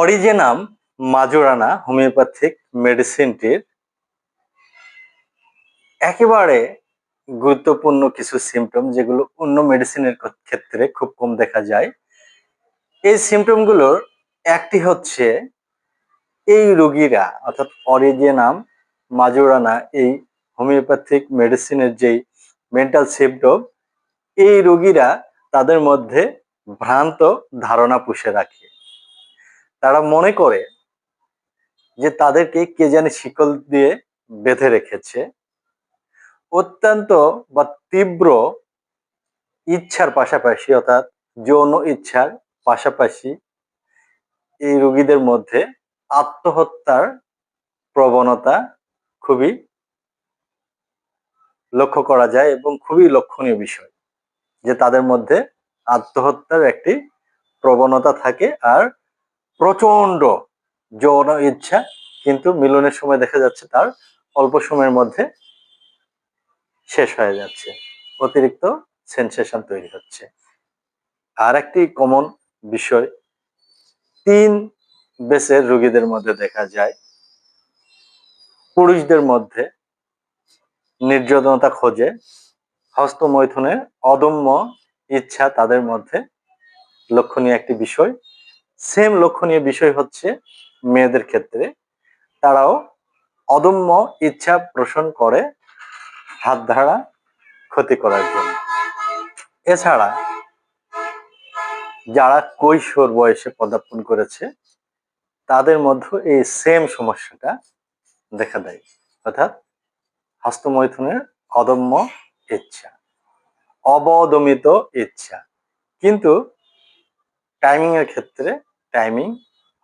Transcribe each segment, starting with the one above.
অরিজিনাম মাজোরানা homeopathic মেডিসিনটির একেবারে গুরুত্বপূর্ণ কিছু সিমটম যেগুলো অন্য মেডিসিনের ক্ষেত্রে খুব কম দেখা যায়। এই সিমটমগুলোর একটি হচ্ছে এই রোগীরা, অর্থাৎ অরিজিনাম মাজোরানা, এই হোমিওপ্যাথিক মেডিসিনের যেই মেন্টাল সিমটম এই রোগীরা তাদের মধ্যে ভ্রান্ত ধারণা পুষে রাখে। তারা মনে করে যে তাদেরকে কে জানি শিকল দিয়ে বেঁধে রেখেছে। অত্যন্ত বা তীব্র ইচ্ছার পাশাপাশি অর্থাৎ যৌন ইচ্ছার পাশাপাশি এই রোগীদের মধ্যে আত্মহত্যার প্রবণতা খুবই লক্ষ্য করা যায় এবং খুবই লক্ষণীয় বিষয় যে তাদের মধ্যে আত্মহত্যার একটি প্রবণতা থাকে আর প্রচণ্ড যৌন ইচ্ছা, কিন্তু মিলনের সময় দেখা যাচ্ছে তার অল্প সময়ের মধ্যে শেষ হয়ে যাচ্ছে। অতিরিক্ত সেন্সেশন তৈরি হচ্ছে। আর একটি কমন বিষয়, তিন বেসের রোগীদের মধ্যে দেখা যায়। পুরুষদের মধ্যে নির্যাতনতা খোঁজে, হস্তমৈথুনের অদম্য ইচ্ছা তাদের মধ্যে। লক্ষণীয় একটি বিষয় সেম লক্ষণীয় বিষয় হচ্ছে মেয়েদের ক্ষেত্রে। তারাও অদম্য ইচ্ছা পোষণ করে হাত ধারা ক্ষতি করার জন্য। এছাড়া যারা কৈশোর বয়সে পদার্পণ করেছে, তাদের মধ্যে এই সেম সমস্যাটা দেখা দেয়। অর্থাৎ হস্তমৈথুনের অদম্য ইচ্ছা, অবদমিত ইচ্ছা। কিন্তু টাইমিং এর ক্ষেত্রে টাইমিং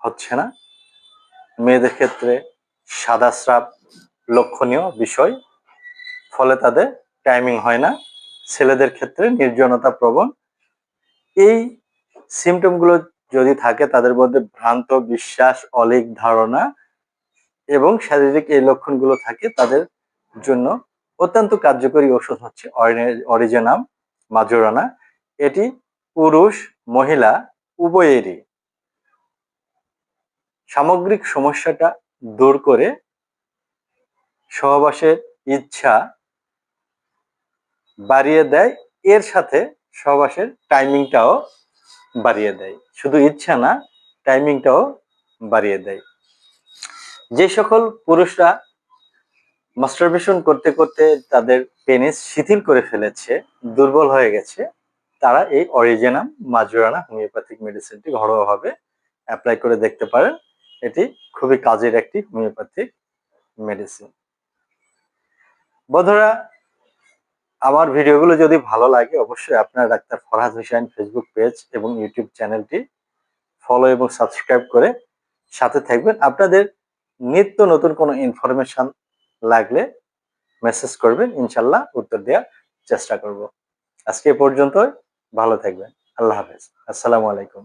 হচ্ছে না। মেয়েদের ক্ষেত্রে সাদা স্রাব লক্ষণীয় বিষয়, ফলে তাদের টাইমিং হয় না। ছেলেদের ক্ষেত্রে নির্জনতা প্রবণ। এই সিমটমগুলো যদি থাকে, তাদের মধ্যে ভ্রান্ত বিশ্বাস, অলিক ধারণা এবং শারীরিক এই লক্ষণগুলো থাকে, তাদের জন্য অত্যন্ত কার্যকরী ওষুধ হচ্ছে অরিজিনাম, মাজোরানা। এটি পুরুষ, মহিলা, উভয়েরই। সামগ্রিক সমস্যাটা দূর করে সহবাসের ইচ্ছা বাড়িয়ে দেয়, এর সাথে সহবাসের টাইমিংটাও বাড়িয়ে দেয়। শুধু ইচ্ছা না টাইমিংটাও বাড়িয়ে দেয়। যে সকল পুরুষরা মাস্টারবেশন করতে করতে তাদের পেনিস শিথিল করে ফেলেছে, দুর্বল হয়ে গেছে, তারা এই অরিজিনাম মাজুরানা হোমিওপ্যাথিক মেডিসিনটি ঘরোয়াভাবে অ্যাপ্লাই করে দেখতে পারেন। এটি খুবই কাজের একটি হোমিওপ্যাথিক মেডিসিন বন্ধুরা, আমার ভিডিওগুলো যদি ভালো লাগে, অবশ্যই আপনার doctor Farhad Hossain Facebook page এবং ইউটিউব চ্যানেলটি ফলো এবং সাবস্ক্রাইব করে সাথে থাকবেন। আপনাদের নিত্য নতুন কোনো ইনফরমেশন লাগলে মেসেজ করবেন, ইনশাল্লাহ উত্তর দেওয়ার চেষ্টা করব। আজকে পর্যন্ত ভালো থাকবেন। আল্লাহ হাফেজ। আসসালামু আলাইকুম।